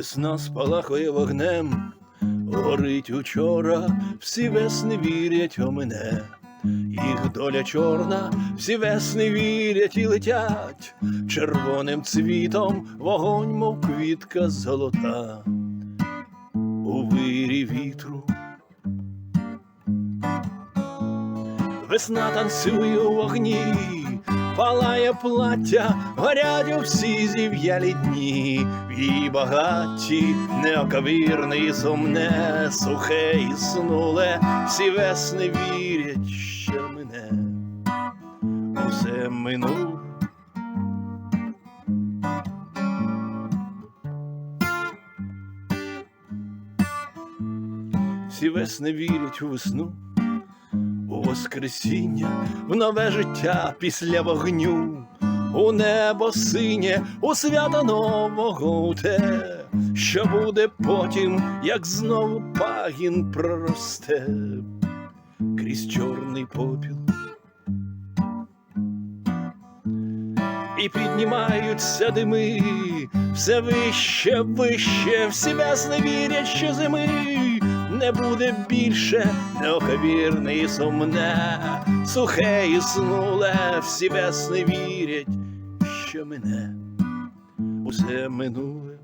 Весна спалахує вогнем, горить учора, всі весни вірять у мене. Їх доля чорна, всі весни вірять і летять, червоним цвітом вогонь, мов квітка золота. У вирі вітру. Весна танцює у вогні, палає плаття, горять у всі зів'ялі дні, її багаті, неоковірне і сумне, сухе і снуле, всі весни вірять, що мене усе минуло. Всі весни вірять у весну, у воскресіння, в нове життя після вогню, у небо синє, у свято нового те, що буде потім, як знову пагін проросте. Крізь чорний попіл. І піднімаються дими, все вище, вище, всі весни вірять, що зими не буде більше, неоховірне і сумне, сухе і снуле, всі весни вірять, що мене усе минуле.